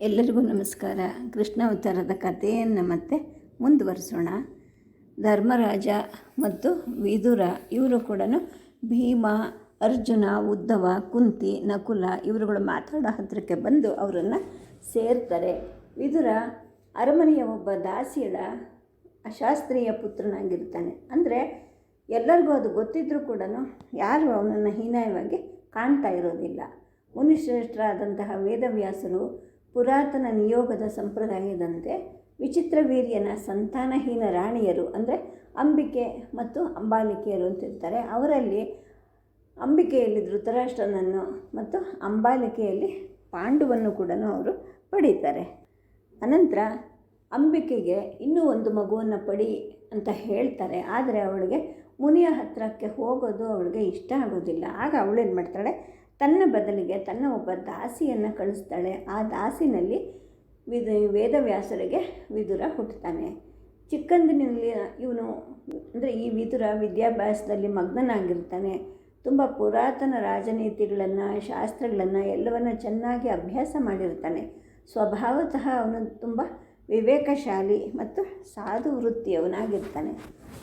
ಎಲ್ಲರಿಗೂ ನಮಸ್ಕಾರ. ಕೃಷ್ಣ ಅವತಾರದ ಕಥೆಯನ್ನು ಮತ್ತೆ ಮುಂದುವರಿಸೋಣ. ಧರ್ಮರಾಜ ಮತ್ತು ವಿದುರ, ಇವರು ಕೂಡ ಭೀಮ, ಅರ್ಜುನ, ಉದ್ದವ, ಕುಂತಿ, ನಕುಲ ಇವರುಗಳು ಮಾತಾಡೋ ಹತ್ತಿರಕ್ಕೆ ಬಂದು ಅವರನ್ನು ಸೇರ್ತಾರೆ. ವಿದುರ ಅರಮನೆಯ ಒಬ್ಬ ದಾಸಿಯಳ ಅಶಾಸ್ತ್ರೀಯ ಪುತ್ರನಾಗಿರ್ತಾನೆ. ಅಂದರೆ ಎಲ್ಲರಿಗೂ ಅದು ಗೊತ್ತಿದ್ದರೂ ಕೂಡ ಯಾರು ಅವನನ್ನು ಹೀನಾಯವಾಗಿ ಕಾಣ್ತಾ ಇರೋದಿಲ್ಲ. ಮುನಿಶ್ರೇಷ್ಠರಾದಂತಹ ವೇದವ್ಯಾಸರು ಪುರಾತನ ನಿಯೋಗದ ಸಂಪ್ರದಾಯದಂತೆ ವಿಚಿತ್ರ ವೀರ್ಯನ ಸಂತಾನಹೀನ ರಾಣಿಯರು ಅಂದರೆ ಅಂಬಿಕೆ ಮತ್ತು ಅಂಬಾಲಿಕೆಯರು ಅಂತಿರ್ತಾರೆ ಅವರಲ್ಲಿ ಅಂಬಿಕೆಯಲ್ಲಿ ಧೃತರಾಷ್ಟ್ರನನ್ನು ಮತ್ತು ಅಂಬಾಲಿಕೆಯಲ್ಲಿ ಪಾಂಡುವನ್ನು ಕೂಡ ಅವರು ಪಡೀತಾರೆ. ಅನಂತರ ಅಂಬಿಕೆಗೆ ಇನ್ನೂ ಒಂದು ಮಗುವನ್ನು ಪಡಿ ಅಂತ ಹೇಳ್ತಾರೆ. ಆದರೆ ಅವಳಿಗೆ ಮುನಿಯ ಹತ್ತಿರಕ್ಕೆ ಹೋಗೋದು ಅವಳಿಗೆ ಇಷ್ಟ ಆಗೋದಿಲ್ಲ. ಆಗ ಅವಳೇನು ಮಾಡ್ತಾಳೆ ತನ್ನ ಬದಲಿಗೆ ತನ್ನ ಒಬ್ಬ ದಾಸಿಯನ್ನು ಕಳಿಸ್ತಾಳೆ. ಆ ದಾಸಿನಲ್ಲಿ ವಿದ, ವೇದವ್ಯಾಸರಿಗೆ ವಿದುರ ಹುಟ್ಟುತ್ತಾನೆ. ಚಿಕ್ಕಂದಿನಲ್ಲಿ ಇವನು, ಅಂದರೆ ಈ ವಿದುರ ವಿದ್ಯಾಭ್ಯಾಸದಲ್ಲಿ ಮಗ್ನನಾಗಿರ್ತಾನೆ. ತುಂಬ ಪುರಾತನ ರಾಜನೀತಿಗಳನ್ನು, ಶಾಸ್ತ್ರಗಳನ್ನು ಎಲ್ಲವನ್ನು ಚೆನ್ನಾಗಿ ಅಭ್ಯಾಸ ಮಾಡಿರ್ತಾನೆ. ಸ್ವಭಾವತಃ ಅವನು ತುಂಬ ವಿವೇಕಶಾಲಿ ಮತ್ತು ಸಾಧು ವೃತ್ತಿಯವನಾಗಿರ್ತಾನೆ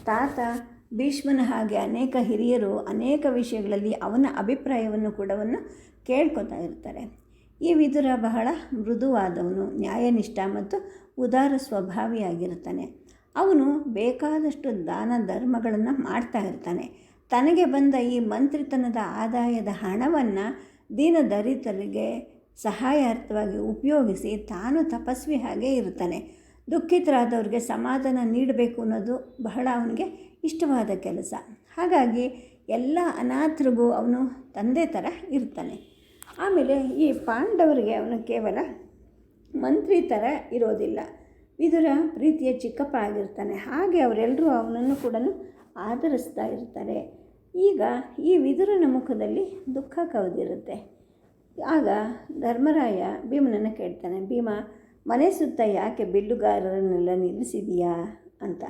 ತಾತ ಭೀಷ್ಮನ ಹಾಗೆ ಅನೇಕ ಹಿರಿಯರು ಅನೇಕ ವಿಷಯಗಳಲ್ಲಿ ಅವನ ಅಭಿಪ್ರಾಯವನ್ನು ಕೂಡ ಕೇಳ್ಕೊತಾ ಇರ್ತಾರೆ. ಈ ವಿದುರ ಬಹಳ ಮೃದುವಾದವನು, ನ್ಯಾಯನಿಷ್ಠ ಮತ್ತು ಉದಾರ ಸ್ವಭಾವಿಯಾಗಿರ್ತಾನೆ ಅವನು ಬೇಕಾದಷ್ಟು ದಾನ ಧರ್ಮಗಳನ್ನು ಮಾಡ್ತಾ ಇರ್ತಾನೆ. ತನಗೆ ಬಂದ ಈ ಮಂತ್ರಿತನದ ಆದಾಯದ ಹಣವನ್ನು ದೀನ ದರಿತರಿಗೆ ಸಹಾಯಾರ್ಥವಾಗಿ ಉಪಯೋಗಿಸಿ ತಾನು ತಪಸ್ವಿ ಹಾಗೆ ಇರ್ತಾನೆ ದುಃಖಿತರಾದವ್ರಿಗೆ ಸಮಾಧಾನ ನೀಡಬೇಕು ಅನ್ನೋದು ಬಹಳ ಅವನಿಗೆ ಇಷ್ಟವಾದ ಕೆಲಸ. ಹಾಗಾಗಿ ಎಲ್ಲ ಅನಾಥರಿಗೂ ಅವನು ತಂದೆ ಥರ ಇರ್ತಾನೆ. ಆಮೇಲೆ ಈ ಪಾಂಡವರಿಗೆ ಅವನು ಕೇವಲ ಮಂತ್ರಿ ಥರ ಇರೋದಿಲ್ಲ. ವಿದುರ ಪ್ರೀತಿಯ ಚಿಕ್ಕಪ್ಪ ಆಗಿರ್ತಾನೆ ಹಾಗೆ ಅವರೆಲ್ಲರೂ ಅವನನ್ನು ಕೂಡ ಆಧರಿಸ್ತಾ ಇರ್ತಾರೆ. ಈಗ ಈ ವಿದುರನ ಮುಖದಲ್ಲಿ ದುಃಖ ಕವಿದಿರುತ್ತೆ. ಆಗ ಧರ್ಮರಾಯ ಭೀಮನನ್ನು ಕೇಳ್ತಾನೆ. ಭೀಮ ಮನೆ ಸುತ್ತ ಯಾಕೆ ಬಿಲ್ಲುಗಾರರನ್ನೆಲ್ಲ ನಿಲ್ಲಿಸಿದೀಯಾ ಅಂತ.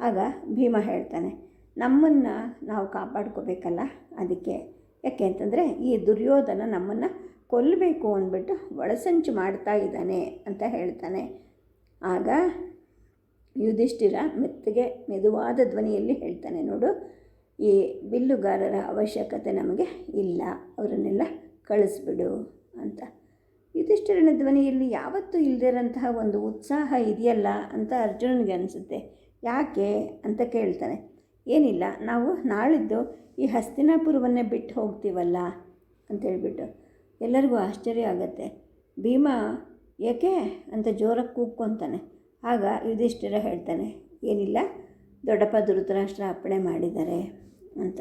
ಆಗ ಭೀಮ ಹೇಳ್ತಾನೆ, ನಮ್ಮನ್ನು ನಾವು ಕಾಪಾಡ್ಕೋಬೇಕಲ್ಲ ಅದಕ್ಕೆ. ಯಾಕೆ ಅಂತಂದರೆ ಈ ದುರ್ಯೋಧನ ನಮ್ಮನ್ನು ಕೊಲ್ಲಬೇಕು ಅಂದ್ಬಿಟ್ಟು ಒಳಸಂಚು ಮಾಡ್ತಾ ಇದ್ದಾನೆ ಅಂತ ಹೇಳ್ತಾನೆ. ಆಗ ಯುಧಿಷ್ಠಿರ ಮೆತ್ತಗೆ ಮೆದುವಾದ ಧ್ವನಿಯಲ್ಲಿ ಹೇಳ್ತಾನೆ, ನೋಡು, ಈ ಬಿಲ್ಲುಗಾರರ ಅವಶ್ಯಕತೆ ನಮಗೆ ಇಲ್ಲ, ಅವರನ್ನೆಲ್ಲ ಕಳಿಸ್ಬಿಡು ಅಂತ. ಯುಧಿಷ್ಠಿರನ ಧ್ವನಿಯಲ್ಲಿ ಯಾವತ್ತೂ ಇಲ್ಲದಿರೋಂತಹ ಒಂದು ಉತ್ಸಾಹ ಇದೆಯಲ್ಲ ಅಂತ ಅರ್ಜುನನಿಗೆ ಅನಿಸುತ್ತೆ. ಯಾಕೆ ಅಂತ ಕೇಳ್ತಾನೆ. ಏನಿಲ್ಲ, ನಾವು ನಾಳಿದ್ದು ಈ ಹಸ್ತಿನಾಪುರವನ್ನೇ ಬಿಟ್ಟು ಹೋಗ್ತೀವಲ್ಲ ಅಂತೇಳ್ಬಿಟ್ಟು ಎಲ್ಲರಿಗೂ ಆಶ್ಚರ್ಯ ಆಗುತ್ತೆ. ಭೀಮ, ಏಕೆ ಅಂತ ಜೋರಾಗಿ ಕೂಗ್ಕೊತಾನೆ. ಆಗ ಯುಧಿಷ್ಠಿರ ಹೇಳ್ತಾನೆ, ಏನಿಲ್ಲ, ದೊಡ್ಡಪ್ಪ ಧೃತರಾಷ್ಟ್ರ ಅಪ್ಪಣೆ ಮಾಡಿದ್ದಾರೆ ಅಂತ.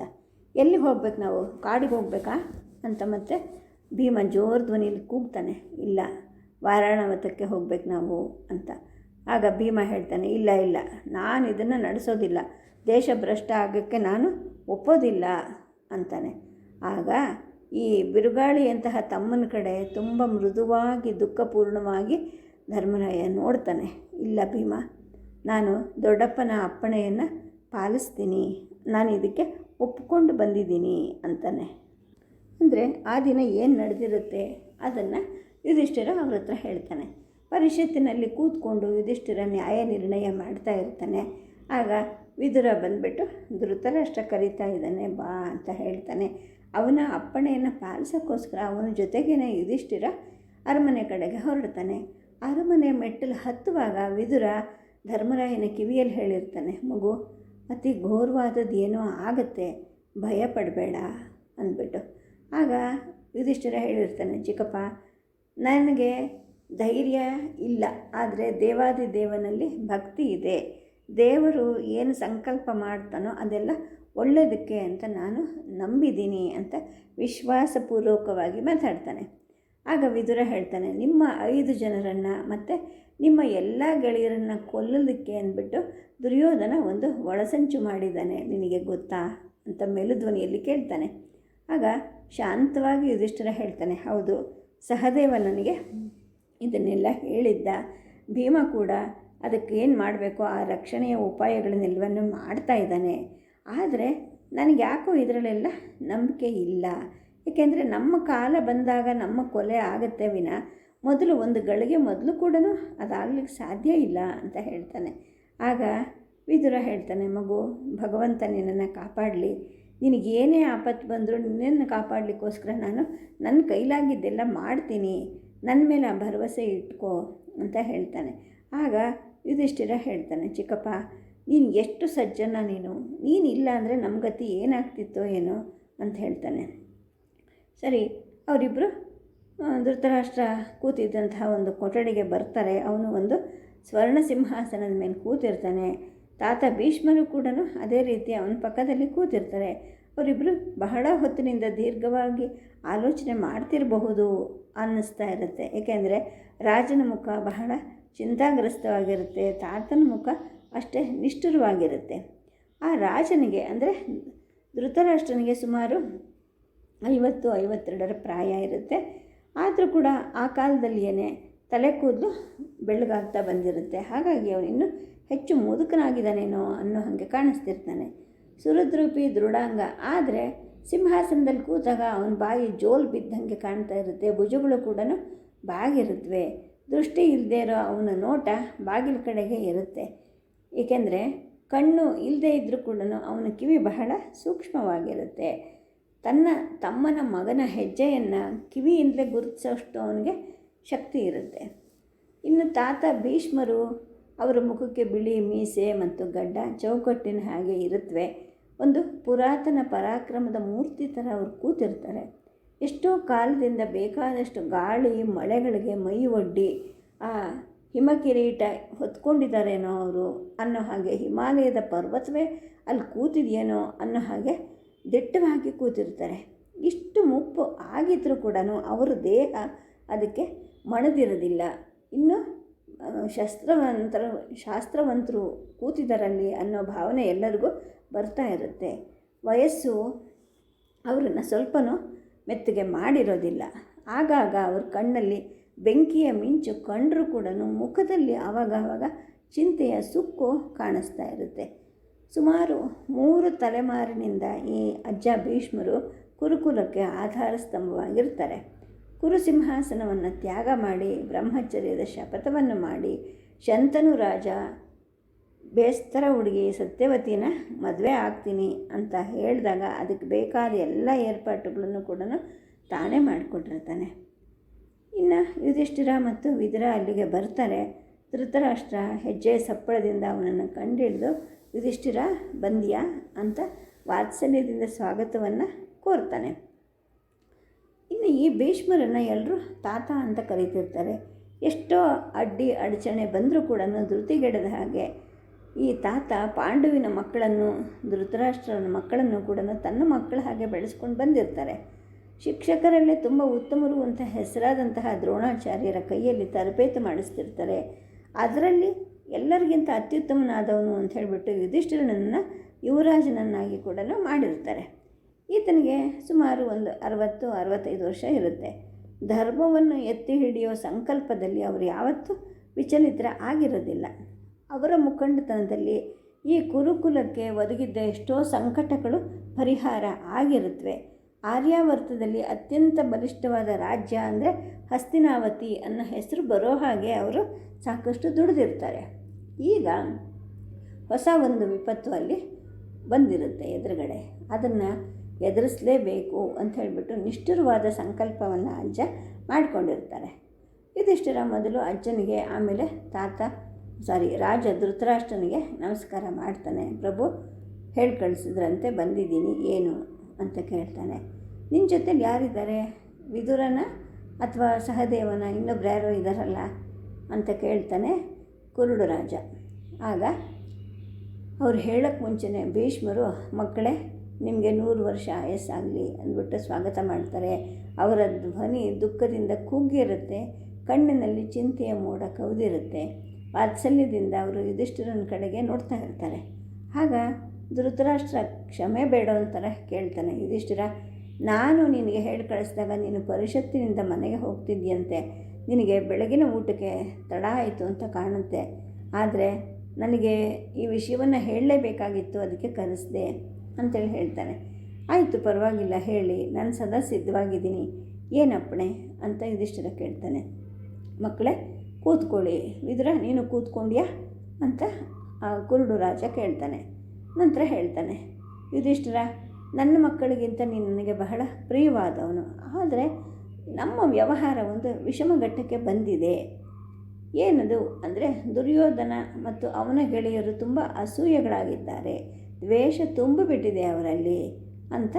ಎಲ್ಲಿ ಹೋಗ್ಬೇಕು ನಾವು? ಕಾಡಿಗೆ ಹೋಗ್ಬೇಕಾ? ಅಂತ ಮತ್ತೆ ಭೀಮ ಜೋರು ಧ್ವನಿಯಲ್ಲಿ ಕೂಗ್ತಾನೆ, ಇಲ್ಲ, ವಾರಾಣವತಕ್ಕೆ ಹೋಗ್ಬೇಕು ನಾವು ಅಂತ. ಆಗ ಭೀಮ ಹೇಳ್ತಾನೆ, ಇಲ್ಲ ಇಲ್ಲ, ನಾನು ಇದನ್ನು ನಡೆಸೋದಿಲ್ಲ, ದೇಶ ಭ್ರಷ್ಟ ಆಗೋಕ್ಕೆ ನಾನು ಒಪ್ಪೋದಿಲ್ಲ ಅಂತಾನೆ. ಆಗ ಈ ಬಿರುಗಾಳಿಯಂತಹ ತಮ್ಮನ ಕಡೆ ತುಂಬ ಮೃದುವಾಗಿ, ದುಃಖಪೂರ್ಣವಾಗಿ ಧರ್ಮರಾಯ ನೋಡ್ತಾನೆ, ಇಲ್ಲ ಭೀಮ, ನಾನು ದೊಡ್ಡಪ್ಪನ ಅಪ್ಪಣೆಯನ್ನು ಪಾಲಿಸ್ತೀನಿ, ನಾನು ಇದಕ್ಕೆ ಒಪ್ಪಿಕೊಂಡು ಬಂದಿದ್ದೀನಿ ಅಂತಾನೆ. ಅಂದರೆ ಆ ದಿನ ಏನು ನಡೆದಿರುತ್ತೆ ಅದನ್ನು ಯುಧಿಷ್ಠಿರ ಅವ್ರ ಹತ್ರ ಹೇಳ್ತಾನೆ. ಪರಿಷತ್ತಿನಲ್ಲಿ ಕೂತ್ಕೊಂಡು ಯುಧಿಷ್ಠಿರ ನ್ಯಾಯ ನಿರ್ಣಯ ಮಾಡ್ತಾ ಇರ್ತಾನೆ. ಆಗ ವಿದುರ ಬಂದುಬಿಟ್ಟು, ಧೃತರಾಷ್ಟ್ರ ಕರೀತಾ ಇದ್ದಾನೆ, ಬಾ ಅಂತ ಹೇಳ್ತಾನೆ. ಅವನ ಅಪ್ಪಣೆಯನ್ನು ಪಾಲಿಸೋಕ್ಕೋಸ್ಕರ ಅವನ ಜೊತೆಗೇನೆ ಯುಧಿಷ್ಠಿರ ಅರಮನೆ ಕಡೆಗೆ ಹೊರಡ್ತಾನೆ. ಅರಮನೆ ಮೆಟ್ಟಲು ಹತ್ತುವಾಗ ವಿದುರ ಧರ್ಮರಾಯನ ಕಿವಿಯಲ್ಲಿ ಹೇಳಿರ್ತಾನೆ, ಮಗು, ಅತಿ ಘೋರವಾದದ್ದು ಏನೋ ಆಗುತ್ತೆ, ಭಯ ಪಡಬೇಡ ಅಂದ್ಬಿಟ್ಟು. ಆಗ ಯುಧಿಷ್ಠಿರ ಹೇಳಿರ್ತಾನೆ, ಚಿಕ್ಕಪ್ಪ, ನನಗೆ ಧೈರ್ಯ ಇಲ್ಲ, ಆದರೆ ದೇವಾದಿ ದೇವನಲ್ಲಿ ಭಕ್ತಿ ಇದೆ. ದೇವರು ಏನು ಸಂಕಲ್ಪ ಮಾಡ್ತಾನೋ ಅದೆಲ್ಲ ಒಳ್ಳೆಯದಕ್ಕೆ ಅಂತ ನಾನು ನಂಬಿದ್ದೀನಿ ಅಂತ ವಿಶ್ವಾಸಪೂರ್ವಕವಾಗಿ ಮಾತಾಡ್ತಾನೆ. ಆಗ ವಿದುರ ಹೇಳ್ತಾನೆ, ನಿಮ್ಮ ಐದು ಜನರನ್ನು ಮತ್ತು ನಿಮ್ಮ ಎಲ್ಲ ಗೆಳೆಯರನ್ನು ಕೊಲ್ಲಲಿಕ್ಕೆ ಅಂದ್ಬಿಟ್ಟು ದುರ್ಯೋಧನ ಒಂದು ಒಳಸಂಚು ಮಾಡಿದ್ದಾನೆ, ನಿನಗೆ ಗೊತ್ತಾ? ಅಂತ ಮೇಲುಧ್ವನಿಯಲ್ಲಿ ಕೇಳ್ತಾನೆ. ಆಗ ಶಾಂತವಾಗಿ ಯುಧಿಷ್ಠಿರ ಹೇಳ್ತಾನೆ, ಹೌದು, ಸಹದೇವ ನನಗೆ ಇದನ್ನೆಲ್ಲ ಹೇಳಿದ್ದ. ಭೀಮ ಕೂಡ ಅದಕ್ಕೆ ಏನು ಮಾಡಬೇಕು? ಆ ರಕ್ಷಣೆಯ ಉಪಾಯಗಳನ್ನೆಲ್ಲವನ್ನು ಮಾಡ್ತಾ ಇದ್ದಾನೆ. ಆದರೆ ನನಗೆ ಯಾಕೋ ಇದರಲ್ಲೆಲ್ಲ ನಂಬಿಕೆ ಇಲ್ಲ. ಏಕೆಂದರೆ ನಮ್ಮ ಕಾಲ ಬಂದಾಗ ನಮ್ಮ ಕೊಲೆ ಆಗುತ್ತೆ ವಿನ ಮೊದಲು ಒಂದು ಗಳಿಗೆ ಮೊದಲು ಕೂಡ ಅದಾಗಲಿಕ್ಕೆ ಸಾಧ್ಯ ಇಲ್ಲ ಅಂತ ಹೇಳ್ತಾನೆ. ಆಗ ವಿದುರ ಹೇಳ್ತಾನೆ, ಮಗು, ಭಗವಂತ ನಿನ್ನನ್ನು ಕಾಪಾಡಲಿ. ನಿನಗೇನೇ ಆಪತ್ತು ಬಂದರೂ ನಿನ್ನನ್ನು ಕಾಪಾಡಲಿಕ್ಕೋಸ್ಕರ ನಾನು ನನ್ನ ಕೈಲಾಗಿದ್ದೆಲ್ಲ ಮಾಡ್ತೀನಿ. ನನ್ನ ಮೇಲೆ ಆ ಭರವಸೆ ಇಟ್ಕೋ ಅಂತ ಹೇಳ್ತಾನೆ. ಆಗ ಯುಧಿಷ್ಠಿರ ಹೇಳ್ತಾನೆ, ಚಿಕ್ಕಪ್ಪ, ನೀನು ಎಷ್ಟು ಸಜ್ಜನ ನೀನು? ನೀನು ಇಲ್ಲ ಅಂದರೆ ನಮ್ಮ ಗತಿ ಏನಾಗ್ತಿತ್ತೋ ಏನೋ ಅಂತ ಹೇಳ್ತಾನೆ. ಸರಿ ಅವರಿಬ್ಬರು ಧೃತರಾಷ್ಟ್ರ ಕೂತಿದ್ದಂತಹ ಒಂದು ಕೊಠಡಿಗೆ ಬರ್ತಾರೆ. ಅವನು ಒಂದು ಸ್ವರ್ಣ ಸಿಂಹಾಸನದ ಮೇಲೆ ಕೂತಿರ್ತಾನೆ. ತಾತ ಭೀಷ್ಮರು ಕೂಡ ಅದೇ ರೀತಿ ಅವನ ಪಕ್ಕದಲ್ಲಿ ಕೂತಿರ್ತಾರೆ. ಅವರಿಬ್ಬರು ಬಹಳ ಹೊತ್ತಿನಿಂದ ದೀರ್ಘವಾಗಿ ಆಲೋಚನೆ ಮಾಡ್ತಿರಬಹುದು ಅನ್ನಿಸ್ತಾ ಇರುತ್ತೆ. ಏಕೆಂದರೆ ರಾಜನ ಮುಖ ಬಹಳ ಚಿಂತಾಗ್ರಸ್ತವಾಗಿರುತ್ತೆ, ತಾತನ ಮುಖ ಅಷ್ಟೇ ನಿಷ್ಠುರವಾಗಿರುತ್ತೆ. ಆ ರಾಜನಿಗೆ ಅಂದರೆ ಧೃತರಾಷ್ಟ್ರನಿಗೆ ಸುಮಾರು ಐವತ್ತು, ಐವತ್ತೆರಡರ ಪ್ರಾಯ ಇರುತ್ತೆ. ಆದರೂ ಕೂಡ ಆ ಕಾಲದಲ್ಲಿಯೇ ತಲೆ ಕೂದಲು ಬೆಳಗಾಗ್ತಾ ಬಂದಿರುತ್ತೆ. ಹಾಗಾಗಿ ಅವನಿನ್ನು ಹೆಚ್ಚು ಮುದುಕನಾಗಿದ್ದಾನೇನೋ ಅನ್ನೋ ಹಾಗೆ ಕಾಣಿಸ್ತಿರ್ತಾನೆ. ಸುರದ್ರೂಪಿ ದೃಢಾಂಗ. ಆದರೆ ಸಿಂಹಾಸನದಲ್ಲಿ ಕೂತಾಗ ಅವನ ಬಾಯಿ ಜೋಲ್ ಬಿದ್ದಂಗೆ ಕಾಣ್ತಾ ಇರುತ್ತೆ. ಭುಜಗಳು ಕೂಡ ಬಾಗಿರುತ್ತವೆ ದೃಷ್ಟಿ ಇಲ್ಲದೆ ಇರೋ ಅವನ ನೋಟ ಬಾಗಿಲ ಕಡೆಗೆ ಇರುತ್ತೆ. ಏಕೆಂದರೆ ಕಣ್ಣು ಇಲ್ಲದೇ ಇದ್ದರೂ ಕೂಡ ಅವನ ಕಿವಿ ಬಹಳ ಸೂಕ್ಷ್ಮವಾಗಿರುತ್ತೆ. ತನ್ನ ತಮ್ಮನ ಮಗನ ಹೆಜ್ಜೆಯನ್ನು ಕಿವಿಯಿಂದಲೇ ಗುರುತಿಸೋಷ್ಟು ಅವನಿಗೆ ಶಕ್ತಿ ಇರುತ್ತೆ. ಇನ್ನು ತಾತ ಭೀಷ್ಮರು ಅವರ ಮುಖಕ್ಕೆ ಬಿಳಿ ಮೀಸೆ ಮತ್ತು ಗಡ್ಡ ಚೌಕಟ್ಟಿನ ಹಾಗೆ ಇರುತ್ತವೆ ಒಂದು ಪುರಾತನ ಪರಾಕ್ರಮದ ಮೂರ್ತಿ ಥರ ಅವರು ಕೂತಿರ್ತಾರೆ ಎಷ್ಟೋ ಕಾಲದಿಂದ ಬೇಕಾದಷ್ಟು ಗಾಳಿ, ಮಳೆಗಳಿಗೆ ಮೈ ಒಡ್ಡಿ, ಆ ಹಿಮಕಿರೀಟ ಹೊತ್ಕೊಂಡಿದ್ದಾರೇನೋ ಅವರು ಅನ್ನೋ ಹಾಗೆ ಹಿಮಾಲಯದ ಪರ್ವತವೇ ಅಲ್ಲಿ ಕೂತಿದೆಯೇನೋ ಅನ್ನೋ ಹಾಗೆ ದಿಟ್ಟವಾಗಿ ಕೂತಿರ್ತಾರೆ ಇಷ್ಟು ಮುಪ್ಪು ಆಗಿದ್ರೂ ಕೂಡ ಅವರ ದೇಹ ಅದಕ್ಕೆ ಮಣದಿರೋದಿಲ್ಲ. ಇನ್ನು ಶಸ್ತ್ರವಂತರ, ಶಾಸ್ತ್ರವಂತರು ಕೂತಿದ್ದಾರಲ್ಲಿ ಅನ್ನೋ ಭಾವನೆ ಎಲ್ಲರಿಗೂ ಬರ್ತಾ ಇರುತ್ತೆ. ವಯಸ್ಸು ಅವರನ್ನು ಸ್ವಲ್ಪನೂ ಮೆತ್ತಗೆ ಮಾಡಿರೋದಿಲ್ಲ. ಆಗಾಗ ಅವ್ರ ಕಣ್ಣಲ್ಲಿ ಬೆಂಕಿಯ ಮಿಂಚು ಕಂಡರೂ ಕೂಡ ಮುಖದಲ್ಲಿ ಆವಾಗ ಆವಾಗ ಚಿಂತೆಯ ಸುಕ್ಕು ಕಾಣಿಸ್ತಾ ಇರುತ್ತೆ. ಸುಮಾರು ಮೂರು ತಲೆಮಾರಿನಿಂದ ಈ ಅಜ್ಜ ಭೀಷ್ಮರು ಕುರುಕುಲಕ್ಕೆ ಆಧಾರ ಸ್ತಂಭವಾಗಿರ್ತಾರೆ ಕುರುಸಿಂಹಾಸನವನ್ನು ತ್ಯಾಗ ಮಾಡಿ ಬ್ರಹ್ಮಚರ್ಯದ ಶಪಥವನ್ನು ಮಾಡಿ, ಶಂತನು ರಾಜ, ಬೇಸ್ತರ ಹುಡುಗಿ ಸತ್ಯವತಿನ ಮದುವೆ ಆಗ್ತೀನಿ ಅಂತ ಹೇಳಿದಾಗ ಅದಕ್ಕೆ ಬೇಕಾದ ಎಲ್ಲ ಏರ್ಪಾಟುಗಳನ್ನು ಕೂಡ ತಾನೇ ಮಾಡಿಕೊಟ್ಟಿರ್ತಾನೆ. ಇನ್ನು ಯುಧಿಷ್ಠಿರ ಮತ್ತು ವಿದುರ ಅಲ್ಲಿಗೆ ಬರ್ತಾರೆ. ಧೃತರಾಷ್ಟ್ರ ಹೆಜ್ಜೆ ಸಪ್ಪಳದಿಂದ ಅವನನ್ನು ಕಂಡಿಡಿದು ಯುಧಿಷ್ಠಿರ ಬಂದಿಯಾ? ಅಂತ ವಾತ್ಸಲ್ಯದಿಂದ ಸ್ವಾಗತವನ್ನು ಕೋರ್ತಾನೆ. ಇನ್ನು ಈ ಭೀಷ್ಮರನ್ನು ಎಲ್ಲರೂ ತಾತ ಅಂತ ಕರೀತಿರ್ತಾರೆ. ಎಷ್ಟೋ ಅಡ್ಡಿ ಅಡಚಣೆ ಬಂದರೂ ಕೂಡ ಧೃತಿಗೆಡದ ಹಾಗೆ ಈ ತಾತ ಪಾಂಡುವಿನ ಮಕ್ಕಳನ್ನು, ಧೃತರಾಷ್ಟ್ರನ ಮಕ್ಕಳನ್ನು ಕೂಡ ತನ್ನ ಮಕ್ಕಳ ಹಾಗೆ ಬೆಳೆಸ್ಕೊಂಡು ಬಂದಿರ್ತಾರೆ. ಶಿಕ್ಷಕರಲ್ಲೇ ತುಂಬ ಉತ್ತಮರು ಅಂತ ಹೆಸರಾದಂತಹ ದ್ರೋಣಾಚಾರ್ಯರ ಕೈಯಲ್ಲಿ ತರಬೇತಿ ಮಾಡಿಸ್ತಿರ್ತಾರೆ. ಅದರಲ್ಲಿ ಎಲ್ಲರಿಗಿಂತ ಅತ್ಯುತ್ತಮನಾದವನು ಅಂತ ಹೇಳಿಬಿಟ್ಟು ಯುಧಿಷ್ಠಿರನನ್ನು ಯುವರಾಜನನ್ನಾಗಿ ಕೂಡ ಮಾಡಿರ್ತಾರೆ. ಈತನಿಗೆ ಸುಮಾರು ಒಂದು ಅರವತ್ತು, ಅರವತ್ತೈದು ವರ್ಷ ಇರುತ್ತೆ. ಧರ್ಮವನ್ನು ಎತ್ತಿ ಹಿಡಿಯೋ ಸಂಕಲ್ಪದಲ್ಲಿ ಅವರು ಯಾವತ್ತೂ ವಿಚಲಿತರ ಆಗಿರೋದಿಲ್ಲ ಅವರ ಮುಖಂಡತನದಲ್ಲಿ ಈ ಕುರುಕುಲಕ್ಕೆ ಒದಗಿದ್ದ ಎಷ್ಟೋ ಸಂಕಟಗಳು ಪರಿಹಾರ ಆಗಿರುತ್ತವೆ. ಆರ್ಯಾವರ್ತದಲ್ಲಿ ಅತ್ಯಂತ ಬಲಿಷ್ಠವಾದ ರಾಜ್ಯ ಅಂದರೆ ಹಸ್ತಿನಾವತಿ ಅನ್ನೋ ಹೆಸರು ಬರೋ ಹಾಗೆ ಅವರು ಸಾಕಷ್ಟು ದುಡಿದಿರ್ತಾರೆ. ಈಗ ಹೊಸ ಒಂದು ವಿಪತ್ತು ಅಲ್ಲಿ ಬಂದಿರುತ್ತೆ ಎದುರುಗಡೆ. ಅದನ್ನು ಎದುರಿಸಲೇಬೇಕು ಅಂತ ಹೇಳಿಬಿಟ್ಟು ನಿಷ್ಠುರವಾದ ಸಂಕಲ್ಪವನ್ನು ಅಜ್ಜ ಮಾಡಿಕೊಂಡಿರ್ತಾರೆ. ಇದಿಷ್ಟರ ಮೊದಲು ಅಜ್ಜನಿಗೆ ಆಮೇಲೆ ತಾತ ಸಾರಿ ರಾಜ ಧೃತರಾಷ್ಟ್ರನಿಗೆ ನಮಸ್ಕಾರ ಮಾಡ್ತಾನೆ. ಪ್ರಭು, ಹೇಳಿ ಕಳಿಸಿದ್ರಂತೆ, ಬಂದಿದ್ದೀನಿ, ಏನು? ಅಂತ ಕೇಳ್ತಾನೆ. ನಿನ್ನ ಜೊತೆಲಿ ಯಾರಿದ್ದಾರೆ? ವಿದುರನ ಅಥವಾ ಸಹದೇವನ? ಇನ್ನೊಬ್ರು ಯಾರೋ ಇದ್ದಾರಲ್ಲ ಅಂತ ಕೇಳ್ತಾನೆ ಕುರುಡು ರಾಜ. ಆಗ ಅವ್ರು ಹೇಳೋಕ್ಕೆ ಮುಂಚೆನೇ ಭೀಷ್ಮರು ಮಕ್ಕಳೇ ನಿಮಗೆ ನೂರು ವರ್ಷ ಆಯಸ್ಸಾಗಲಿ ಅಂದ್ಬಿಟ್ಟು ಸ್ವಾಗತ ಮಾಡ್ತಾರೆ. ಅವರ ಧ್ವನಿ ದುಃಖದಿಂದ ಕುಗ್ಗಿರುತ್ತೆ ಕಣ್ಣಿನಲ್ಲಿ ಚಿಂತೆಯ ಮೋಡ ಕವಿದಿರುತ್ತೆ. ವಾತ್ಸಲ್ಯದಿಂದ ಅವರು ಯುಧಿಷ್ಠಿರನ ಕಡೆಗೆ ನೋಡ್ತಾ ಇರ್ತಾರೆ. ಆಗ ಧೃತರಾಷ್ಟ್ರ ಕ್ಷಮೆ ಬೇಡ ಅಂತಾರ ಕೇಳ್ತಾನೆ ಯುಧಿಷ್ಠಿರ, ನಾನು ನಿನಗೆ ಹೇಳಿ ಕಳಿಸಿದಾಗ ನೀನು ಪರಿಷತ್ತಿನಿಂದ ಮನೆಗೆ ಹೋಗ್ತಿದ್ಯಂತೆ ನಿನಗೆ ಬೆಳಗಿನ ಊಟಕ್ಕೆ ತಡ ಆಯಿತು ಅಂತ ಕಾಣುತ್ತೆ. ಆದರೆ ನನಗೆ ಈ ವಿಷಯವನ್ನು ಹೇಳಲೇಬೇಕಾಗಿತ್ತು, ಅದಕ್ಕೆ ಕರೆಸಿದೆ. ಅಂತೇಳಿ ಹೇಳ್ತಾನೆ. ಆಯಿತು ಪರವಾಗಿಲ್ಲ, ಹೇಳಿ. ನಾನು ಸದಾ ಸಿದ್ಧವಾಗಿದ್ದೀನಿ. ಏನಪ್ಪಣೆ ಅಂತ ಯುಧಿಷ್ಠಿರ ಕೇಳ್ತಾನೆ. ಮಕ್ಕಳೇ, ಕೂತ್ಕೊಳ್ಳಿ. ವಿದುರ, ನೀನು ಕೂತ್ಕೊಂಡ್ಯಾ? ಅಂತ ಕುರುಡು ರಾಜ ಕೇಳ್ತಾನೆ. ನಂತರ ಹೇಳ್ತಾನೆ. ಯುಧಿಷ್ಠಿರ, ನನ್ನ ಮಕ್ಕಳಿಗಿಂತ ನೀನು ನನಗೆ ಬಹಳ ಪ್ರಿಯವಾದವನು. ಆದರೆ ನಮ್ಮ ವ್ಯವಹಾರ ಒಂದು ವಿಷಮಘಟ್ಟಕ್ಕೆ ಬಂದಿದೆ. ಏನದು? ಅಂದರೆ ದುರ್ಯೋಧನ ಮತ್ತು ಅವನ ಗೆಳೆಯರು ತುಂಬ ಅಸೂಯೆಗಳಾಗಿದ್ದಾರೆ. ದ್ವೇಷ ತುಂಬಿಬಿಟ್ಟಿದೆ ಅವರಲ್ಲಿ ಅಂತ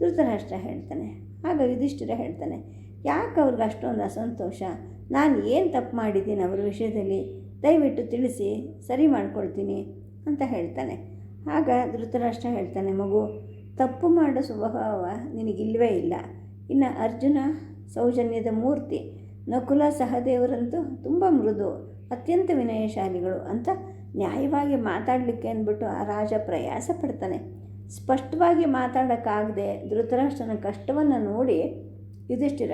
ಧೃತರಾಷ್ಟ್ರ ಹೇಳ್ತಾನೆ. ಆಗ ಯುಧಿಷ್ಠಿರ ಹೇಳ್ತಾನೆ, ಯಾಕೆ ಅವ್ರಿಗೆ ಅಷ್ಟೊಂದು ಅಸಂತೋಷ? ನಾನು ಏನು ತಪ್ಪು ಮಾಡಿದ್ದೀನಿ ಅವ್ರ ವಿಷಯದಲ್ಲಿ? ದಯವಿಟ್ಟು ತಿಳಿಸಿ, ಸರಿ ಮಾಡ್ಕೊಳ್ತೀನಿ ಅಂತ ಹೇಳ್ತಾನೆ. ಆಗ ಧೃತರಾಷ್ಟ್ರ ಹೇಳ್ತಾನೆ, ಮಗು, ತಪ್ಪು ಮಾಡೋ ಸ್ವಭಾವ ನಿನಗಿಲ್ವೇ ಇಲ್ಲ. ಇನ್ನು ಅರ್ಜುನ ಸೌಜನ್ಯದ ಮೂರ್ತಿ ನಕುಲ ಸಹದೇವರಂತೂ ತುಂಬ ಮೃದು, ಅತ್ಯಂತ ವಿನಯಶಾಲಿಗಳು ಅಂತ ನ್ಯಾಯವಾಗಿ ಮಾತಾಡಲಿಕ್ಕೆ ಅಂದ್ಬಿಟ್ಟು ಆ ರಾಜ ಪ್ರಯಾಸ ಪಡ್ತಾನೆ. ಸ್ಪಷ್ಟವಾಗಿ ಮಾತಾಡೋಕ್ಕಾಗದೆ ಧೃತರಾಷ್ಟ್ರನ ಕಷ್ಟವನ್ನು ನೋಡಿ ಯುಧಿಷ್ಠಿರ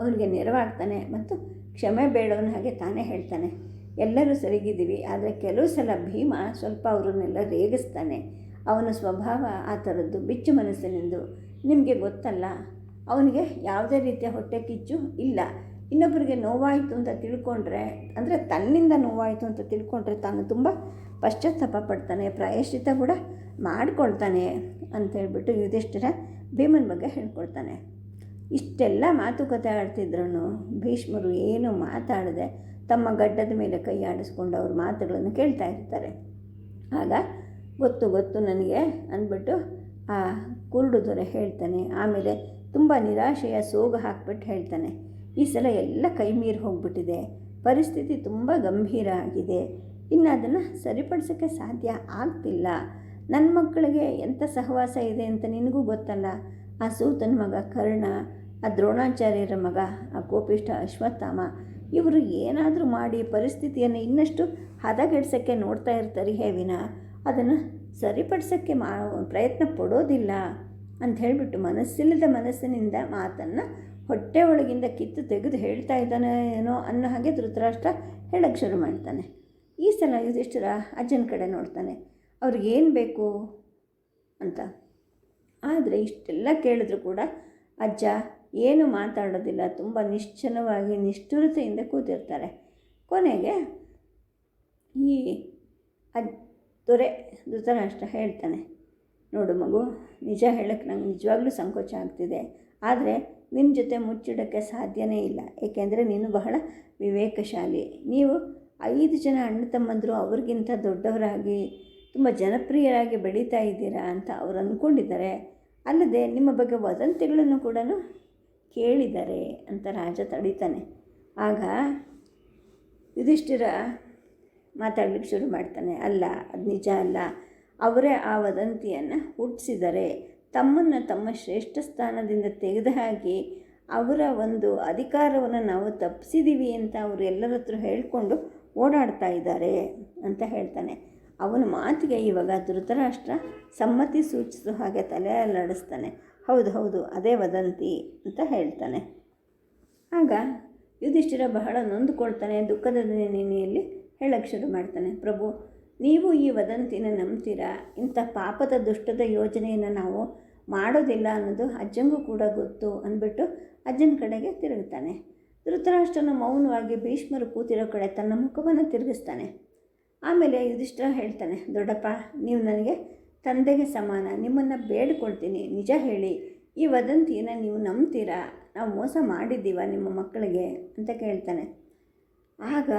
ಅವನಿಗೆ ನೆರವಾಗ್ತಾನೆ ಮತ್ತು ಕ್ಷಮೆ ಬೇಡವನ ಹಾಗೆ ತಾನೇ ಹೇಳ್ತಾನೆ. ಎಲ್ಲರೂ ಸರಿಗಿದ್ದೀವಿ, ಆದರೆ ಕೆಲವು ಸಲ ಭೀಮ ಸ್ವಲ್ಪ ಅವರನ್ನೆಲ್ಲ ರೇಗಿಸ್ತಾನೆ. ಅವನ ಸ್ವಭಾವ ಆ ಥರದ್ದು ಬಿಚ್ಚು ಮನಸ್ಸಿನಿಂದು. ನಿಮಗೆ ಗೊತ್ತಲ್ಲ, ಅವನಿಗೆ ಯಾವುದೇ ರೀತಿಯ ಹೊಟ್ಟೆ ಕಿಚ್ಚು ಇಲ್ಲ. ಇನ್ನೊಬ್ಬರಿಗೆ ನೋವಾಯಿತು ಅಂತ ತಿಳ್ಕೊಂಡ್ರೆ, ಅಂದರೆ ತನ್ನಿಂದ ನೋವಾಯಿತು ಅಂತ ತಿಳ್ಕೊಂಡ್ರೆ ತಾನು ತುಂಬ ಪಶ್ಚಾತ್ತಾಪ ಪಡ್ತಾನೆ ಪ್ರಾಯಶ್ಚಿತ ಕೂಡ ಮಾಡ್ಕೊಳ್ತಾನೆ ಅಂತೇಳ್ಬಿಟ್ಟು ಯುಧಿಷ್ಠಿರ ಭೀಮನ ಬಗ್ಗೆ ಹೇಳ್ಕೊಳ್ತಾನೆ. ಇಷ್ಟೆಲ್ಲ ಮಾತುಕತೆ ಆಡ್ತಿದ್ರು ಭೀಷ್ಮರು ಏನು ಮಾತಾಡದೆ ತಮ್ಮ ಗಡ್ಡದ ಮೇಲೆ ಕೈ ಆಡಿಸ್ಕೊಂಡು ಅವ್ರ ಮಾತುಗಳನ್ನು ಕೇಳ್ತಾ ಇರ್ತಾರೆ. ಆಗ ಗೊತ್ತು ಗೊತ್ತು ನನಗೆ ಅಂದ್ಬಿಟ್ಟು ಆ ಕುರುಡು ದೊರೆ ಹೇಳ್ತಾನೆ, ಆಮೇಲೆ ತುಂಬ ನಿರಾಶೆಯ ಸೋಗು ಹಾಕ್ಬಿಟ್ಟು ಹೇಳ್ತಾನೆ ಈ ಸಲ ಎಲ್ಲ ಕೈ ಮೀರಿ ಹೋಗ್ಬಿಟ್ಟಿದೆ. ಪರಿಸ್ಥಿತಿ ತುಂಬ ಗಂಭೀರ ಆಗಿದೆ. ಇನ್ನು ಅದನ್ನು ಸರಿಪಡಿಸೋಕ್ಕೆ ಸಾಧ್ಯ ಆಗ್ತಿಲ್ಲ. ನನ್ನ ಮಕ್ಕಳಿಗೆ ಎಂಥ ಸಹವಾಸ ಇದೆ ಅಂತ ನಿನಗೂ ಗೊತ್ತಲ್ಲ? ಆ ಸೂತನ ಮಗ ಕರ್ಣ, ಆ ದ್ರೋಣಾಚಾರ್ಯರ ಮಗ, ಆ ಕೋಪಿಷ್ಠ ಅಶ್ವತ್ಥಾಮ, ಇವರು ಏನಾದರೂ ಮಾಡಿ ಪರಿಸ್ಥಿತಿಯನ್ನು ಇನ್ನಷ್ಟು ಹದಗೆಡ್ಸೋಕ್ಕೆ ನೋಡ್ತಾ ಇರ್ತಾರೆ ಹೇವಿನ ಅದನ್ನು ಸರಿಪಡಿಸೋಕ್ಕೆ ಮಾ ಪ್ರಯತ್ನ ಪಡೋದಿಲ್ಲ. ಅಂತ ಹೇಳಿಬಿಟ್ಟು ಮನಸ್ಸಿಲ್ಲದ ಮನಸ್ಸಿನಿಂದ ಮಾತನ್ನು ಹೊಟ್ಟೆ ಒಳಗಿಂದ ಕಿತ್ತು ತೆಗೆದು ಹೇಳ್ತಾ ಇದ್ದಾನೆ ಏನೋ ಅನ್ನೋ ಹಾಗೆ ಧೃತರಾಷ್ಟ್ರ ಹೇಳಕ್ಕೆ ಶುರು ಮಾಡ್ತಾನೆ. ಈ ಸಲ ಯುಧಿಷ್ಠಿರ ಅಜ್ಜನ ಕಡೆ ನೋಡ್ತಾನೆ. ಅವ್ರಿಗೇನು ಬೇಕು ಅಂತ. ಆದರೆ ಇಷ್ಟೆಲ್ಲ ಕೇಳಿದ್ರು ಕೂಡ ಅಜ್ಜ ಏನು ಮಾತಾಡೋದಿಲ್ಲ. ತುಂಬ ನಿಶ್ಚಲವಾಗಿ, ನಿಷ್ಠುರತೆಯಿಂದ ಕೂತಿರ್ತಾರೆ. ಕೊನೆಗೆ ಈ ಅಜ್ ದೊರೆ ಧೃತರಾಷ್ಟ್ರ ಹೇಳ್ತಾನೆ, ನೋಡು ಮಗು, ನಿಜ ಹೇಳಕ್ಕೆ ನಂಗೆ ನಿಜವಾಗ್ಲೂ ಸಂಕೋಚ ಆಗ್ತಿದೆ. ಆದರೆ ನಿನ್ನ ಜೊತೆ ಮುಚ್ಚಿಡೋಕ್ಕೆ ಸಾಧ್ಯನೇ ಇಲ್ಲ. ಏಕೆಂದರೆ ನೀನು ಬಹಳ ವಿವೇಕಶಾಲಿ. ನೀವು ಐದು ಜನ ಅಣ್ಣ ತಮ್ಮಂದರು ಅವ್ರಿಗಿಂತ ದೊಡ್ಡವರಾಗಿ, ತುಂಬ ಜನಪ್ರಿಯರಾಗಿ ಬೆಳೀತಾ ಇದ್ದೀರಾ ಅಂತ ಅವ್ರು ಅಂದ್ಕೊಂಡಿದ್ದಾರೆ ಅಲ್ಲದೆ ನಿಮ್ಮ ಬಗ್ಗೆ ವದಂತಿಗಳನ್ನು ಕೂಡ ಕೇಳಿದ್ದಾರೆ ಅಂತ ರಾಜ ತಡೀತಾನೆ. ಆಗ ಯುಧಿಷ್ಠಿರ ಮಾತಾಡ್ಲಿಕ್ಕೆ ಶುರು ಮಾಡ್ತಾನೆ. ಅಲ್ಲ, ಅದು ನಿಜ ಅಲ್ಲ. ಅವರೇ ಆ ವದಂತಿಯನ್ನು ಹುಟ್ಟಿಸಿದರೆ ತಮ್ಮನ್ನು ತಮ್ಮ ಶ್ರೇಷ್ಠ ಸ್ಥಾನದಿಂದ ತೆಗೆದುಹಾಕಿ ಅವರ ಒಂದು ಅಧಿಕಾರವನ್ನು ನಾವು ತಪ್ಪಿಸಿದ್ದೀವಿ ಅಂತ ಅವರು ಎಲ್ಲರ ಹತ್ರ ಹೇಳಿಕೊಂಡು ಓಡಾಡ್ತಾ ಇದ್ದಾರೆ ಅಂತ ಹೇಳ್ತಾನೆ. ಅವನ ಮಾತಿಗೆ ಇವಾಗ ಧೃತರಾಷ್ಟ್ರ ಸಮ್ಮತಿ ಸೂಚಿಸೋ ಹಾಗೆ ತಲೆ ಅಲ್ಲಾಡಿಸ್ತಾನೆ. ಹೌದು ಹೌದು, ಅದೇ ವದಂತಿ ಅಂತ ಹೇಳ್ತಾನೆ. ಆಗ ಯುಧಿಷ್ಠಿರ ಬಹಳ ನೊಂದುಕೊಳ್ತಾನೆ, ದುಃಖದ ನೆನೆಯಲ್ಲಿ ಹೇಳಕ್ಕೆ ಶುರು ಮಾಡ್ತಾನೆ. ಪ್ರಭು, ನೀವು ಈ ವದಂತಿನ ನಂಬ್ತೀರಾ? ಇಂಥ ಪಾಪದ ದುಷ್ಟದ ಯೋಜನೆಯನ್ನು ನಾವು ಮಾಡೋದಿಲ್ಲ ಅನ್ನೋದು ಅಜ್ಜಂಗೂ ಕೂಡ ಗೊತ್ತು ಅಂದ್ಬಿಟ್ಟು ಅಜ್ಜನ ಕಡೆಗೆ ತಿರುಗುತ್ತಾನೆ ಧೃತರಾಷ್ಟ್ರನ ಮೌನವಾಗಿ ಭೀಷ್ಮರು ಕೂತಿರೋ ಕಡೆ ತನ್ನ ಮುಖವನ್ನು ತಿರುಗಿಸ್ತಾನೆ. ಆಮೇಲೆ ಯುಧಿಷ್ಠಿರ ಹೇಳ್ತಾನೆ, ದೊಡ್ಡಪ್ಪ, ನೀವು ನನಗೆ ತಂದೆಗೆ ಸಮಾನ, ನಿಮ್ಮನ್ನು ಬೇಡ್ಕೊಳ್ತೀನಿ. ನಿಜ ಹೇಳಿ, ಈ ವದಂತಿಯನ್ನು ನೀವು ನಂಬ್ತೀರಾ? ನಾವು ಮೋಸ ಮಾಡಿದ್ದೀವ ನಿಮ್ಮ ಮಕ್ಕಳಿಗೆ? ಅಂತ ಕೇಳ್ತಾನೆ. ಆಗ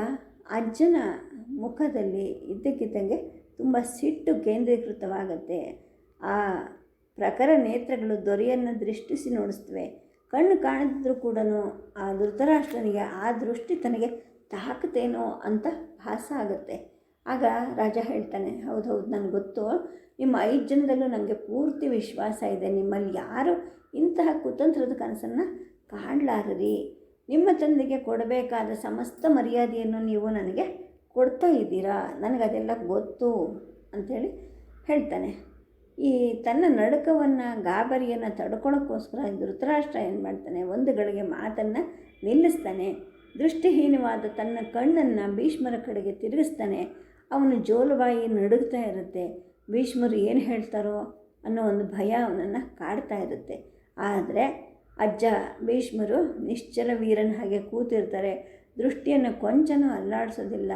ಅಜ್ಜನ ಮುಖದಲ್ಲಿ ಇದ್ದಕ್ಕಿದ್ದಂಗೆ ತುಂಬ ಸಿಟ್ಟು ಕೇಂದ್ರೀಕೃತವಾಗುತ್ತೆ. ಆ ಪ್ರಖರ ನೇತ್ರಗಳು ದೊರೆಯನ್ನು ದೃಷ್ಟಿಸಿ ನೋಡಿಸ್ತವೆ ಕಣ್ಣು ಕಾಣದಿದ್ದರೂ ಕೂಡ ಆ ಧೃತರಾಷ್ಟ್ರನಿಗೆ ಆ ದೃಷ್ಟಿ ತನಗೆ ತಾಕತೇನೋ ಅಂತ ಭಾಸ ಆಗುತ್ತೆ. ಆಗ ರಾಜ ಹೇಳ್ತಾನೆ, ಹೌದು ಹೌದು, ನನಗೆ ಗೊತ್ತು. ನಿಮ್ಮ ಐದು ಜನದಲ್ಲೂ ನನಗೆ ಪೂರ್ತಿ ವಿಶ್ವಾಸ ಇದೆ. ನಿಮ್ಮಲ್ಲಿ ಯಾರು ಇಂತಹ ಕುತಂತ್ರದ ಕನಸನ್ನು ಕಾಣಲಾರರಿ? ನಿಮ್ಮ ತಂದೆಗೆ ಕೊಡಬೇಕಾದ ಸಮಸ್ತ ಮರ್ಯಾದೆಯನ್ನು ನೀವು ನನಗೆ ಕೊಡ್ತಾ ಇದ್ದೀರಾ? ನನಗದೆಲ್ಲ ಗೊತ್ತು ಅಂಥೇಳಿ ಹೇಳ್ತಾನೆ. ಈ ತನ್ನ ನಡುಕವನ್ನು ಗಾಬರಿಯನ್ನು ತಡ್ಕೊಳಕ್ಕೋಸ್ಕರ ಧೃತರಾಷ್ಟ್ರ ಏನು ಮಾಡ್ತಾನೆ, ಒಂದು ಗಳಿಗೆ ಮಾತನ್ನು ನಿಲ್ಲಿಸ್ತಾನೆ. ದೃಷ್ಟಿಹೀನವಾದ ತನ್ನ ಕಣ್ಣನ್ನು ಭೀಷ್ಮರ ಕಡೆಗೆ ತಿರುಗಿಸ್ತಾನೆ. ಅವನು ಜೋಲುಬಾಯಿ ನಡುಗ್ತಾ ಇರುತ್ತೆ. ಭೀಷ್ಮರು ಏನು ಹೇಳ್ತಾರೋ ಅನ್ನೋ ಒಂದು ಭಯ ಅವನನ್ನು ಕಾಡ್ತಾ ಇರುತ್ತೆ. ಆದರೆ ಅಜ್ಜ ಭೀಷ್ಮರು ನಿಶ್ಚಲ ವೀರನ ಹಾಗೆ ಕೂತಿರ್ತಾರೆ. ದೃಷ್ಟಿಯನ್ನು ಕೊಂಚನೂ ಅಲ್ಲಾಡಿಸೋದಿಲ್ಲ.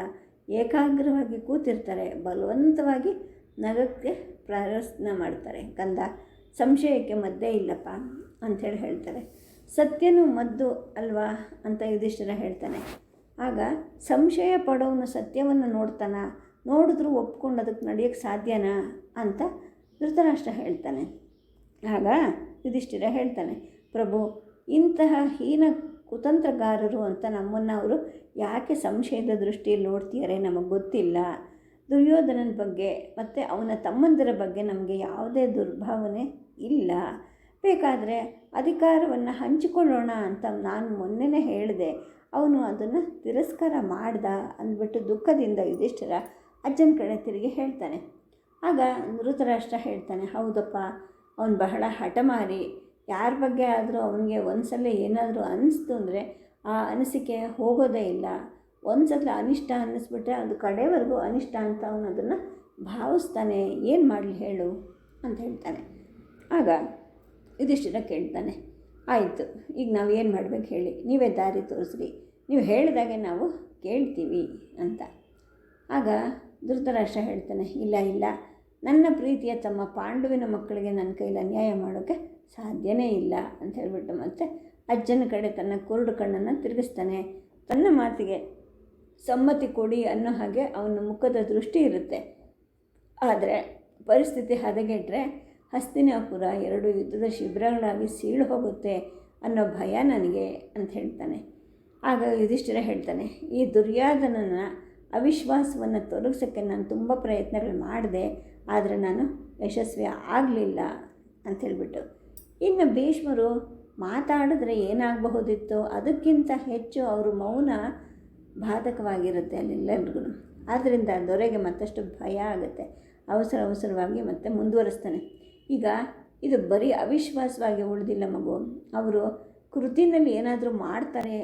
ಏಕಾಗ್ರವಾಗಿ ಕೂತಿರ್ತಾರೆ. ಬಲವಂತವಾಗಿ ನಗಕ್ಕೆ ಪ್ರಯತ್ನ ಮಾಡ್ತಾರೆ. ಗಂಧ ಸಂಶಯಕ್ಕೆ ಮದ್ದೇ ಇಲ್ಲಪ್ಪ ಅಂಥೇಳಿ ಹೇಳ್ತಾರೆ. ಸತ್ಯನೂ ಮದ್ದು ಅಲ್ವಾ ಅಂತ ಯುಧಿಷ್ಠಿರ ಹೇಳ್ತಾನೆ. ಆಗ ಸಂಶಯ ಪಡೋನು ಸತ್ಯವನ್ನು ನೋಡ್ತಾನ? ನೋಡಿದ್ರೂ ಒಪ್ಕೊಂಡು ಅದಕ್ಕೆ ನಡೆಯೋಕ್ಕೆ ಸಾಧ್ಯನಾ ಅಂತ ಧೃತರಾಷ್ಟ್ರ ಹೇಳ್ತಾನೆ. ಆಗ ಯುಧಿಷ್ಠಿರ ಹೇಳ್ತಾನೆ, ಪ್ರಭು, ಇಂತಹ ಹೀನ ಕುತಂತ್ರಗಾರರು ಅಂತ ನಮ್ಮನ್ನು ಅವರು ಯಾಕೆ ಸಂಶಯದ ದೃಷ್ಟಿಯಲ್ಲಿ ನೋಡ್ತೀಯಾರೆ ನಮಗೆ ಗೊತ್ತಿಲ್ಲ. ದುರ್ಯೋಧನನ ಬಗ್ಗೆ ಮತ್ತು ಅವನ ತಮ್ಮಂದಿರ ಬಗ್ಗೆ ನಮಗೆ ಯಾವುದೇ ದುರ್ಭಾವನೆ ಇಲ್ಲ. ಬೇಕಾದರೆ ಅಧಿಕಾರವನ್ನು ಹಂಚಿಕೊಳ್ಳೋಣ ಅಂತ ನಾನು ಮೊನ್ನೆನೇ ಹೇಳಿದೆ. ಅವನು ಅದನ್ನು ತಿರಸ್ಕಾರ ಮಾಡ್ದ ಅಂದ್ಬಿಟ್ಟು ದುಃಖದಿಂದ ಯುಧಿಷ್ಠರ ಅಜ್ಜನ ಕಡೆ ತಿರುಗಿ ಹೇಳ್ತಾನೆ. ಆಗ ಧೃತರಾಷ್ಟ್ರ ಹೇಳ್ತಾನೆ, ಹೌದಪ್ಪ, ಅವನು ಬಹಳ ಹಠಮಾರಿ. ಯಾರ ಬಗ್ಗೆ ಆದರೂ ಅವನಿಗೆ ಒಂದು ಸಲ ಏನಾದರೂ ಅನ್ನಿಸ್ತು ಅಂದರೆ ಆ ಅನಿಸಿಕೆ ಹೋಗೋದೇ ಇಲ್ಲ. ಒಂದು ಸಲ ಅನಿಷ್ಟ ಅನ್ನಿಸ್ಬಿಟ್ರೆ ಅದು ಕಡೆವರೆಗೂ ಅನಿಷ್ಟ ಅಂತ ಅವನು ಅದನ್ನು ಭಾವಿಸ್ತಾನೆ. ಏನು ಮಾಡಲಿ ಹೇಳು ಅಂತ ಹೇಳ್ತಾನೆ. ಆಗ ಇದಿಷ್ಟಿರ ಕೇಳ್ತಾನೆ. ಆಯಿತು, ಈಗ ನಾವು ಏನು ಮಾಡ್ಬೇಕು ಹೇಳಿ. ನೀವೇ ದಾರಿ ತೋರಿಸ್ರಿ. ನೀವು ಹೇಳಿದಾಗೆ ನಾವು ಕೇಳ್ತೀವಿ ಅಂತ. ಆಗ ಧೃತರಾಷ್ಟ್ರ ಹೇಳ್ತಾನೆ, ಇಲ್ಲ ಇಲ್ಲ. ನನ್ನ ಪ್ರೀತಿಯ ತಮ್ಮ ಪಾಂಡುವಿನ ಮಕ್ಕಳಿಗೆ ನನ್ನ ಕೈಲಿ ಅನ್ಯಾಯ ಮಾಡೋಕ್ಕೆ ಸಾಧ್ಯನೇ ಇಲ್ಲ ಅಂತ ಹೇಳಿಬಿಟ್ಟು ಮತ್ತೆ ಅಜ್ಜನ ಕಡೆ ತನ್ನ ಕುರುಡು ಕಣ್ಣನ್ನು ತಿರುಗಿಸ್ತಾನೆ. ತನ್ನ ಮಾತಿಗೆ ಸಮ್ಮತಿ ಕೊಡಿ ಅನ್ನೋ ಹಾಗೆ ಅವನ ಮುಖದ ದೃಷ್ಟಿ ಇರುತ್ತೆ. ಆದರೆ ಪರಿಸ್ಥಿತಿ ಹದಗೆಟ್ಟರೆ ಹಸ್ತಿನಾಪುರ ಎರಡು ಯುದ್ಧದ ಶಿಬಿರಗಳಾಗಿ ಸೀಳು ಹೋಗುತ್ತೆ ಅನ್ನೋ ಭಯ ನನಗೆ ಅಂತ ಹೇಳ್ತಾನೆ. ಆಗ ಯುಧಿಷ್ಠಿರ ಹೇಳ್ತಾನೆ, ಈ ದುರ್ಯೋಧನನ ಅವಿಶ್ವಾಸವನ್ನು ತೊಲಗಿಸೋಕ್ಕೆ ನಾನು ತುಂಬ ಪ್ರಯತ್ನಗಳು ಮಾಡಿದೆ, ಆದರೆ ನಾನು ಯಶಸ್ವಿ ಆಗಲಿಲ್ಲ ಅಂತ ಹೇಳಿಬಿಟ್ಟು. ಇನ್ನು ಭೀಷ್ಮರು ಮಾತಾಡಿದ್ರೆ ಏನಾಗಬಹುದಿತ್ತು? ಅದಕ್ಕಿಂತ ಹೆಚ್ಚು ಅವರು ಮೌನ ಬಾಧಕವಾಗಿರುತ್ತೆ ಅಲ್ಲೆಲ್ಲರಿಗೂ ಆದ್ದರಿಂದ ದೊರೆಗೆ ಮತ್ತಷ್ಟು ಭಯ ಆಗುತ್ತೆ. ಅವಸರ ಅವಸರವಾಗಿ ಮತ್ತೆ ಮುಂದುವರಿಸ್ತಾನೆ. ಈಗ ಇದು ಬರೀ ಅವಿಶ್ವಾಸವಾಗಿ ಉಳಿದಿಲ್ಲ ಮಗು. ಅವರು ಕೃತಿನಲ್ಲಿ ಏನಾದರೂ ಮಾಡ್ತಾರೆ,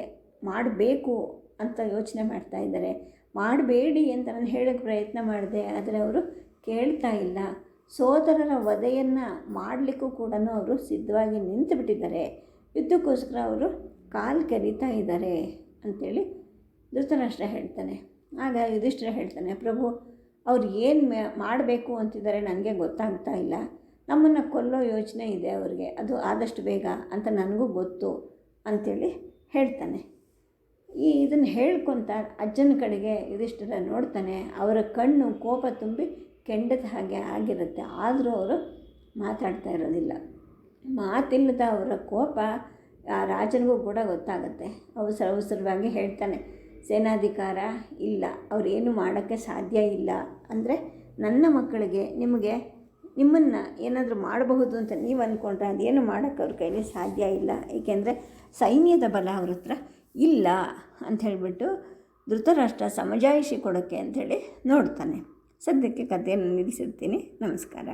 ಮಾಡಬೇಕು ಅಂತ ಯೋಚನೆ ಮಾಡ್ತಾ ಇದ್ದಾರೆ. ಮಾಡಬೇಡಿ ಅಂತ ನಾನು ಹೇಳೋಕ್ಕೆ ಪ್ರಯತ್ನ ಮಾಡಿದೆ, ಆದರೆ ಅವರು ಕೇಳ್ತಾ ಇಲ್ಲ. ಸೋದರರ ವಧೆಯನ್ನು ಮಾಡಲಿಕ್ಕೂ ಕೂಡ ಅವರು ಸಿದ್ಧವಾಗಿ ನಿಂತು ಬಿಟ್ಟಿದ್ದಾರೆ ಯುದ್ಧಕ್ಕೋಸ್ಕರ ಅವರು ಕಾಲು ಕೆರೀತಾ ಇದ್ದಾರೆ ಅಂಥೇಳಿ ಧೃತರಾಷ್ಟ್ರ ಹೇಳ್ತಾನೆ. ಆಗ ಯುಧಿಷ್ಠಿರ ಹೇಳ್ತಾನೆ, ಪ್ರಭು, ಅವ್ರು ಏನು ಮಾಡಬೇಕು ಅಂತಿದ್ದಾರೆ ನನಗೆ ಗೊತ್ತಾಗ್ತಾ ಇಲ್ಲ. ನಮ್ಮನ್ನು ಕೊಲ್ಲೋ ಯೋಚನೆ ಇದೆ ಅವ್ರಿಗೆ. ಅದು ಆದಷ್ಟು ಬೇಗ ಅಂತ ನನಗೂ ಗೊತ್ತು ಅಂಥೇಳಿ ಹೇಳ್ತಾನೆ. ಈ ಇದನ್ನು ಹೇಳ್ಕೊತ ಅಜ್ಜನ ಕಡೆಗೆ ಯುಧಿಷ್ಠಿರ ನೋಡ್ತಾನೆ, ಅವರ ಕಣ್ಣು ಕೋಪ ತುಂಬಿ ಕೆಂಡದ ಹಾಗೆ ಆಗಿರುತ್ತೆ. ಆದರೂ ಅವರು ಮಾತಾಡ್ತಾ ಇರೋದಿಲ್ಲ. ಮಾತಿಲ್ಲದ ಅವರ ಕೋಪ ಆ ರಾಜನಿಗೂ ಕೂಡ ಗೊತ್ತಾಗುತ್ತೆ. ಅವಸರ, ಅವಸರವಾಗಿ ಹೇಳ್ತಾನೆ. ಸೇನಾಧಿಕಾರ ಇಲ್ಲ, ಅವರೇನು ಮಾಡೋಕ್ಕೆ ಸಾಧ್ಯ ಇಲ್ಲ ಅಂದರೆ ನನ್ನ ಮಕ್ಕಳಿಗೆ ನಿಮಗೆ ನಿಮ್ಮನ್ನು ಏನಾದರೂ ಮಾಡಬಹುದು ಅಂತ ನೀವು ಅಂದ್ಕೊಂಡ್ರೆ ಅದೇನು ಮಾಡೋಕ್ಕೆ ಅವ್ರ ಕೈಲಿ ಸಾಧ್ಯ ಇಲ್ಲ. ಏಕೆಂದರೆ ಸೈನ್ಯದ ಬಲ ಅವ್ರ ಹತ್ರ ಇಲ್ಲ ಅಂತ ಹೇಳಿಬಿಟ್ಟು ಧೃತರಾಷ್ಟ್ರ ಸಮಜಾಯಿಷಿ ಕೊಡೋಕ್ಕೆ ಅಂಥೇಳಿ ನೋಡ್ತಾನೆ. ಸದ್ಯಕ್ಕೆ ಕಥೆಯನ್ನು ನಿಲ್ಲಿಸಿರ್ತೀನಿ. ನಮಸ್ಕಾರ.